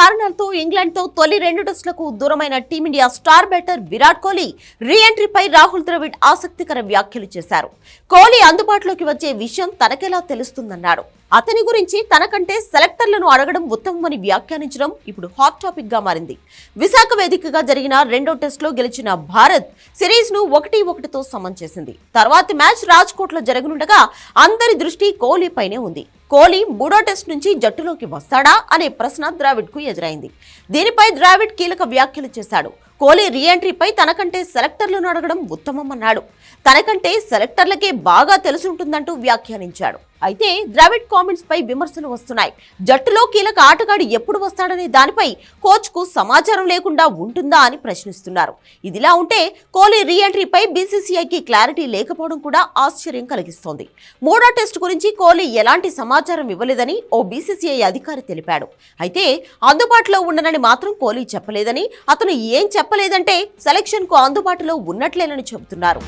కారణాలతో ఇంగ్లాండ్తో తొలి రెండు టెస్టులకు దూరమైన team India star batter Virat Kohli రీఎంట్రీపై Rahul Dravid ఆసక్తికర వ్యాఖ్యలు చేశారు. కోహ్లీ అందుబాటులోకి వచ్చే విషయం తనకెలా తెలుస్తుందన్నారు. అతని గురించి తనకంటే సెలెక్టర్లను అడగడం ఉత్తమమని వ్యాఖ్యానించడం ఇప్పుడు హాట్ టాపిక్గా మారింది. విశాఖ వేదికగా జరిగిన రెండో టెస్టులో గెలిచిన భారత్ సిరీస్ను ఒకటి ఒకటితో సమం చేసింది. తర్వాతి మ్యాచ్ రాజ్కోట్లో జరగనుండగా అందరి దృష్టి కోహ్లీపైనే ఉంది. కోహ్లీ మూడో టెస్ట్ నుంచి జట్టులోకి వస్తాడా అనే ప్రశ్న ద్రావిడ్కు ఎదురైంది. దీనిపై ద్రావిడ్ కీలక వ్యాఖ్యలు చేశాడు. కోహ్లీ రీఎంట్రీపై తనకంటే సెలెక్టర్లను అడగడం ఉత్తమమన్నాడు. తనకంటే సెలెక్టర్లకే బాగా తెలుసుంటుందంటూ వ్యాఖ్యానించాడు. అయితే ద్రావిడ్ కామెంట్స్ పై విమర్శలు వస్తున్నాయి. జట్టులో కీలక ఆటగాడు ఎప్పుడు వస్తాడనే దానిపై కోచ్కు సమాచారం లేకుండా ఉంటుందా అని ప్రశ్నిస్తున్నారు. ఇదిలా ఉంటే కోహ్లీ రీఎంట్రీపై బీసీసీఐకి క్లారిటీ లేకపోవడం కూడా ఆశ్చర్యం కలిగిస్తోంది. మూడో టెస్ట్ గురించి కోహ్లీ ఎలాంటి సమాచారం ఇవ్వలేదని ఓ బీసీసీఐ అధికారి తెలిపాడు. అయితే అందుబాటులో ఉండనని మాత్రం కోహ్లీ చెప్పలేదని అతను ఏం చెప్ప చెప్పలేదంటే సెలక్షన్కు అందుబాటులో ఉన్నట్లేనని చెబుతున్నారు.